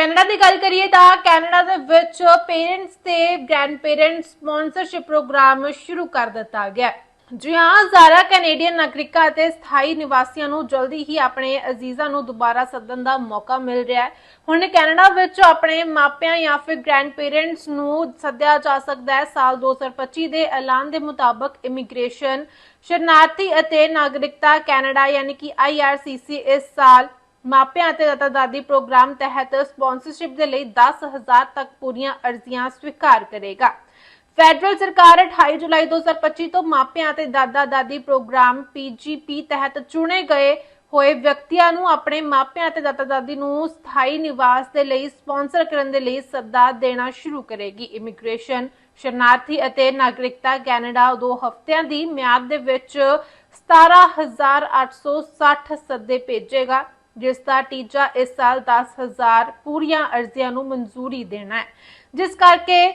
Canada ਦੀ ਗੱਲ ਕਰੀਏ ਤਾਂ ਕੈਨੇਡਾ ਦੇ ਵਿੱਚ ਪੇਰੈਂਟਸ ਤੇ ਗ੍ਰੈਂਡ ਪੇਰੈਂਟਸ ਸਪਾਂਸਰਸ਼ਿਪ ਪ੍ਰੋਗਰਾਮ ਸ਼ੁਰੂ ਕਰ ਦਿੱਤਾ ਗਿਆ ਜੀ ਹਾਂ ਜ਼ਿਆਦਾ ਕੈਨੇਡੀਅਨ ਨਾਗਰਿਕਾਂ ਅਤੇ ਸਥਾਈ ਨਿਵਾਸੀਆਂ ਨੂੰ ਜਲਦੀ ਹੀ ਆਪਣੇ ਅਜ਼ੀਜ਼ਾਂ ਨੂੰ ਦੁਬਾਰਾ ਸੱਦਣ ਦਾ ਮੌਕਾ ਮਿਲ ਰਿਹਾ ਹੈ। ਹੁਣ ਕੈਨੇਡਾ ਵਿੱਚ ਆਪਣੇ ਮਾਪਿਆਂ ਜਾਂ ਫਿਰ ਗ੍ਰੈਂਡ ਪੇਰੈਂਟਸ ਨੂੰ ਸੱਦਿਆ ਜਾ ਸਕਦਾ ਹੈ। ਸਾਲ 2025 ਦੇ ਐਲਾਨ ਦੇ ਮੁਤਾਬਕ ਇਮੀਗ੍ਰੇਸ਼ਨ, ਸ਼ਰਨਾਰਥੀ ਅਤੇ ਨਾਗਰਿਕਤਾ ਕੈਨੇਡਾ ਯਾਨੀ ਕਿ IRCC ਇਸ ਸਾਲ ਮਾਪਿਆਂ ਅਤੇ ਦਾਦਾ ਦਾਦੀ ਪ੍ਰੋਗਰਾਮ ਤਹਿਤ ਸਪਾਂਸਰਸ਼ਿਪ ਦੇ ਲਈ 10000 ਤੱਕ ਪੂਰੀਆਂ ਅਰਜ਼ੀਆਂ ਸਵੀਕਾਰ ਕਰੇਗਾ। ਫੈਡਰਲ ਸਰਕਾਰ 28 ਜੁਲਾਈ 2025 ਤੋਂ ਮਾਪਿਆਂ ਅਤੇ ਦਾਦਾ ਦਾਦੀ ਪ੍ਰੋਗਰਾਮ PGP ਤਹਿਤ ਚੁਣੇ ਗਏ ਹੋਏ ਵਿਅਕਤੀਆਂ ਨੂੰ ਆਪਣੇ ਮਾਪਿਆਂ ਅਤੇ ਦਾਦਾ ਦਾਦੀ ਨੂੰ ਸਥਾਈ ਨਿਵਾਸ ਦੇ ਲਈ ਸਪਾਂਸਰ ਕਰਨ ਦੇ ਲਈ ਸੱਦਾ ਦੇਣਾ ਸ਼ੁਰੂ ਕਰੇਗੀ। ਇਮੀਗ੍ਰੇਸ਼ਨ, ਸ਼ਰਨਾਰਥੀ ਅਤੇ ਨਾਗਰਿਕਤਾ ਕੈਨੇਡਾ ਦੋ ਹਫ਼ਤਿਆਂ ਦੀ ਮਿਆਦ ਦੇ ਵਿੱਚ 17860 ਸੱਦੇ ਭੇਜੇਗਾ। ਜਿਸ ਦਾ ਟੀਚਾ ਇਸ ਸਾਲ 10000 ਪੂਰੀਆਂ ਅਰਜ਼ੀਆਂ ਨੂੰ ਮਨਜ਼ੂਰੀ ਦੇਣਾ ਹੈ। ਜਿਸ ਕਰਕੇ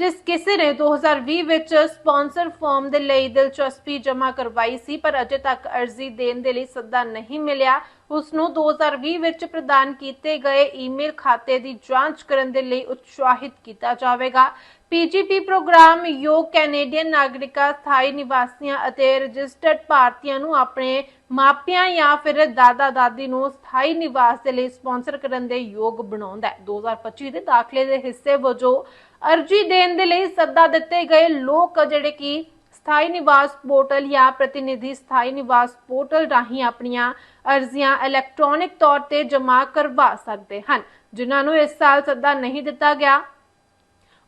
ਜਿਸ ਕਿਸੇ ਨੇ 2020 ਵਿੱਚ ਸਪਾਂਸਰ ਫਾਰਮ ਦੇ ਲਈ ਦਿਲਚਸਪੀ ਜਮ੍ਹਾਂ ਕਰਵਾਈ ਸੀ, ਪਰ ਅਜੇ ਤੱਕ ਅਰਜ਼ੀ ਦੇਣ ਦੇ ਲਈ ਸੱਦਾ ਨਹੀਂ ਮਿਲਿਆ। ਉਸ ਨੂੰ 2020 ਵਿੱਚ ਪ੍ਰਦਾਨ ਕੀਤੇ ਗਏ ਈਮੇਲ ਖਾਤੇ ਦੀ ਜਾਂਚ ਕਰਨ ਦੇ ਲਈ ਉਤਸ਼ਾਹਿਤ ਕੀਤਾ ਜਾਵੇਗਾ। ਪੀਜੀਪੀ ਪ੍ਰੋਗਰਾਮ ਯੋਗ ਕੈਨੇਡੀਅਨ ਨਾਗਰਿਕਾਂ, ਸਥਾਈ ਨਿਵਾਸੀਆਂ ਅਤੇ ਰਜਿਸਟਰਡ ਭਾਰਤੀਆਂ ਨੂੰ ਆਪਣੇ ਮਾਪਿਆਂ ਜਾਂ ਫਿਰ ਦਾਦਾ ਦਾਦੀ ਨੂੰ ਸਥਾਈ ਨਿਵਾਸ ਦੇ ਲਈ ਸਪਾਂਸਰ ਕਰਨ ਦੇ ਯੋਗ ਬਣਾਉਂਦਾ ਹੈ। 2025 ਦੇ ਦਾਖਲੇ ਦੇ ਹਿੱਸੇ ਵਜੋਂ ਅਰਜੀ ਦੇਣ ਦੇ ਲਈ ਸੱਦਾ ਦਿੱਤੇ ਗਏ ਲੋਕ ਜਿਹੜੇ ਕਿ ਸਥਾਈ ਨਿਵਾਸ ਪੋਰਟਲ ਜਾਂ ਪ੍ਰਤੀਨਿਧੀ ਸਥਾਈ ਨਿਵਾਸ ਪੋਰਟਲ ਰਾਹੀਂ ਆਪਣੀਆਂ ਅਰਜ਼ੀਆਂ ਇਲੈਕਟ੍ਰੋਨਿਕ ਤੌਰ ਤੇ ਜਮ੍ਹਾਂ ਕਰਵਾ ਸਕਦੇ ਹਨ, ਜਿਨ੍ਹਾਂ ਨੂੰ ਇਸ ਸਾਲ ਸੱਦਾ ਨਹੀਂ ਦਿੱਤਾ ਗਿਆ।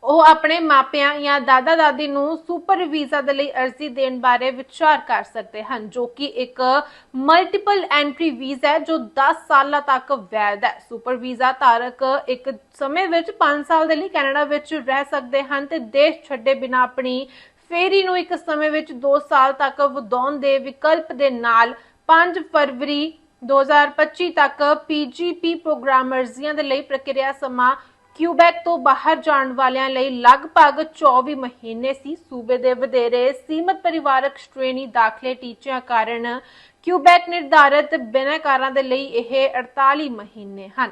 ਉਹ ਆਪਣੇ ਮਾਪਿਆਂ ਜਾਂ ਦਾਦਾ ਦਾਦੀ ਨੂੰ ਸੁਪਰ ਵੀਜ਼ਾ ਦੇ ਲਈ ਅਰਜ਼ੀ ਦੇਣ ਬਾਰੇ ਵਿਚਾਰ ਕਰ ਸਕਦੇ ਹਨ, ਜੋ ਕਿ ਇੱਕ ਮਲਟੀਪਲ ਐਂਟਰੀ ਵੀਜ਼ਾ ਹੈ, ਜੋ 10 ਸਾਲਾਂ ਤੱਕ ਵੈਧ ਹੈ। ਸੁਪਰ ਵੀਜ਼ਾ ਧਾਰਕ ਇੱਕ ਸਮੇਂ ਵਿੱਚ 5 ਸਾਲ ਦੇ ਲਈ ਕੈਨੇਡਾ ਵਿੱਚ ਰਹਿ ਸਕਦੇ ਹਨ ਤੇ ਦੇਸ਼ ਛੱਡੇ ਬਿਨਾਂ ਆਪਣੀ ਫੇਰੀ ਨੂੰ ਇੱਕ ਸਮੇਂ ਵਿੱਚ 2 ਸਾਲ ਤੱਕ ਵਧਾਉਣ ਦੇ ਵਿਕਲਪ ਦੇ ਨਾਲ 5 ਫਰਵਰੀ 2025 ਤੱਕ ਪੀਜੀਪੀ ਪ੍ਰੋਗਰਾਮ ਅਰਜ਼ੀਆਂ ਦੇ ਲਈ ਪ੍ਰਕਿਰਿਆ ਸਮਾਂ ਕਿਊਬੈਕ ਤੋਂ ਬਾਹਰ ਜਾਣ ਵਾਲਿਆਂ ਲਈ ਲਗਭਗ 24 ਮਹੀਨੇ ਸੀ ਸੂਬੇ ਦੇ ਵਧੇਰੇ ਸੀਮਤ ਪਰਿਵਾਰਕ ਸ਼੍ਰੇਣੀ ਦਾਖਲੇ ਟੀਚਿਆਂ ਕਾਰਨ ਕਿਊਬੈਕ ਨਿਰਧਾਰਿਤ ਬਿਨੈਕਾਰਾਂ ਦੇ ਲਈ ਇਹ 48 ਮਹੀਨੇ ਹਨ।